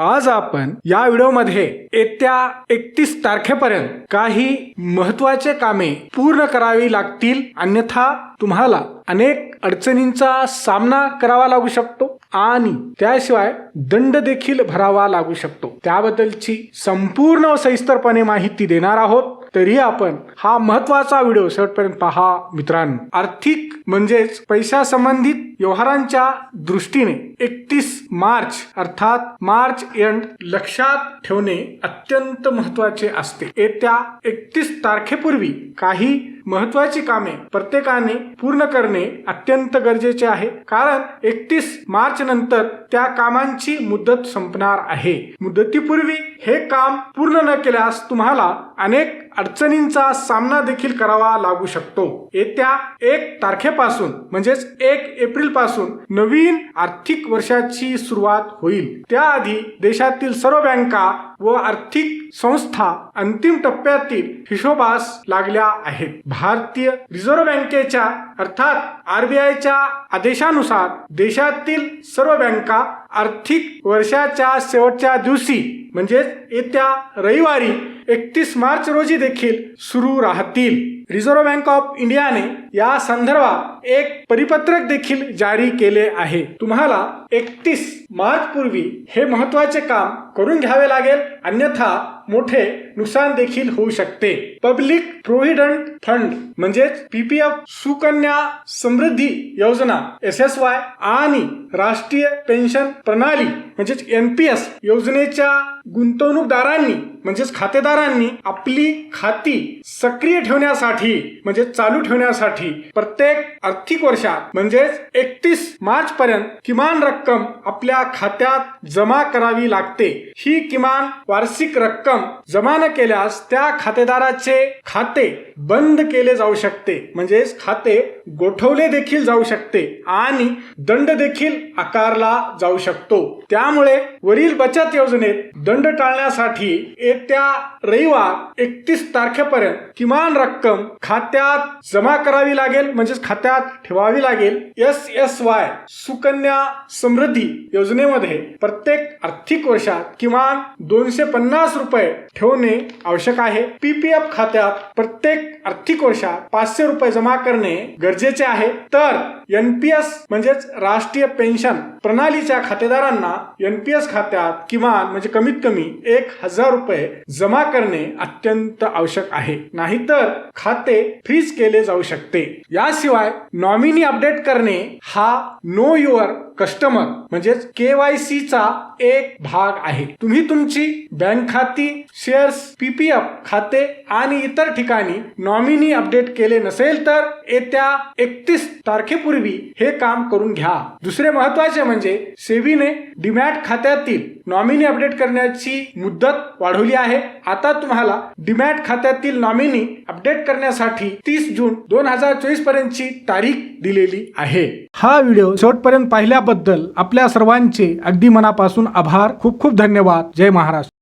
आज आपण या व्हिडिओमध्ये येत्या एकतीस तारखेपर्यंत काही महत्त्वाचे कामे पूर्ण करावी लागतील. अन्यथा तुम्हाला अनेक अडचणींचा सामना करावा लागू शकतो आणि त्याशिवाय दंड देखील भरावा लागू शकतो. त्याबद्दलची संपूर्ण सविस्तरपणे माहिती देणार आहोत. तरी आपण हा महत्त्वाचा व्हिडिओ शेवटपर्यंत पहा. मित्रांनो आर्थिक म्हणजेच पैशासंबंधित व्यवहारांच्या दृष्टीने एकतीस मार्च अर्थात मार्च एंड लक्षात ठेवणे अत्यंत महत्त्वाचे असते. येत्या एकतीस तारखेपूर्वी काही महत्वाची कामे प्रत्येकाने पूर्ण करणे अत्यंत गरजेचे आहे. कारण एकतीस मार्च नंतर त्या कामांची मुदत संपणार आहे. मुदतीपूर्वी हे काम पूर्ण न केल्यास तुम्हाला अनेक अडचणींचा सामना देखील करावा लागू शकतो. येत्या एक तारखेपासून म्हणजेच एक एप्रिलपासून नवीन आर्थिक वर्षाची सुरुवात होईल. त्याआधी देशातील सर्व बँका व आर्थिक संस्था अंतिम टप्प्यातील हिशोबास लागल्या आहेत. भारतीय रिझर्व्ह बँकेच्या अर्थात आरबीआयच्या आदेशानुसार देशातील सर्व बँका आर्थिक वर्षाच्या शेवटच्या दिवशी म्हणजेच येत्या रविवारी एकतीस मार्च रोजी देखील सुरू राहतील. रिझर्व्ह बँक ऑफ इंडियाने या संदर्भात एक परिपत्रक देखील जारी केले आहे. तुम्हाला एकतीस मार्च पूर्वी हे महत्त्वाचे काम करून घ्यावे लागेल अन्यथा मोठे नुकसान देखील होऊ शकते. पब्लिक प्रोव्हिडंट फंड म्हणजेच PPF Sukanya Samriddhi Yojana S S Y आणि राष्ट्रीय पेन्शन प्रणाली म्हणजेच एनपीएस योजनेच्या गुंतवणूकदारांनी म्हणजेच खातेदारांनी आपली खाती सक्रिय ठेवण्यासाठी म्हणजे चालू ठेवण्यासाठी प्रत्येक आर्थिक वर्षात म्हणजेच एकतीस मार्च पर्यंत किमान रक्कम आपल्या खात्यात जमा करावी लागते. ही किमान वार्षिक रक्कम जमा न केल्यास त्या खातेदाराचे खाते बंद केले जाऊ शकते. म्हणजेच खाते गोठवले देखील जाऊ शकते आणि दंड देखील आकारला जाऊ शकतो. त्यामुळे वरील बचत योजनेत दंड टाळण्यासाठी येत्या रविवार एकतीस तारखेपर्यंत किमान रक्कम खात्यात जमा करावी लागेल म्हणजेच खात्यात ठेवावी लागेल. S S Y Sukanya Samriddhi योजनेमध्ये प्रत्येक आर्थिक वर्षात किमान दोनशे पन्नास रुपये ठेवणे आवश्यक आहे. पीपीएफ खात्यात प्रत्येक आर्थिक वर्षात पाचशे रुपये जमा करणे गरजेचे आहे. तर एनपीएस म्हणजेच राष्ट्रीय पेन्शन प्रणालीच्या खातेदारांना एनपीएस खात्यात किमान म्हणजे कमीत कमी एक हजार रुपये जमा करणे अत्यंत आवश्यक आहे. नाहीतर खाते फ्रीज केले जाऊ शकते. याशिवाय नॉमिनी अपडेट करणे हा नो युअर कस्टमर म्हणजेच केवायसी चा एक भाग आहे. तुम्ही तुमची बँक खाती शेअर्स पीपीएफ खाते आणि इतर ठिकाणी नॉमिनी अपडेट केले नसेल तर येत्या एकतीस तारखेपूर्वी हे काम करून घ्या. दुसरे महत्त्वाचे म्हणजे सेबीने डीमॅट खात्यातील नॉमिनी अपडेट करण्याची मुदत वाढवली आहे. आता तुम्हाला डीमॅट खात्यातील नॉमिनी अपडेट करण्यासाठी तीस जून दोन हजार चोवीस पर्यंतची तारीख दिलेली आहे. हा व्हिडिओ शेवटपर्यंत पाहिल्याबद्दल आपल्या सर्वांचे अगदी मनापासून आभार. खूप खूप धन्यवाद. जय महाराष्ट्र.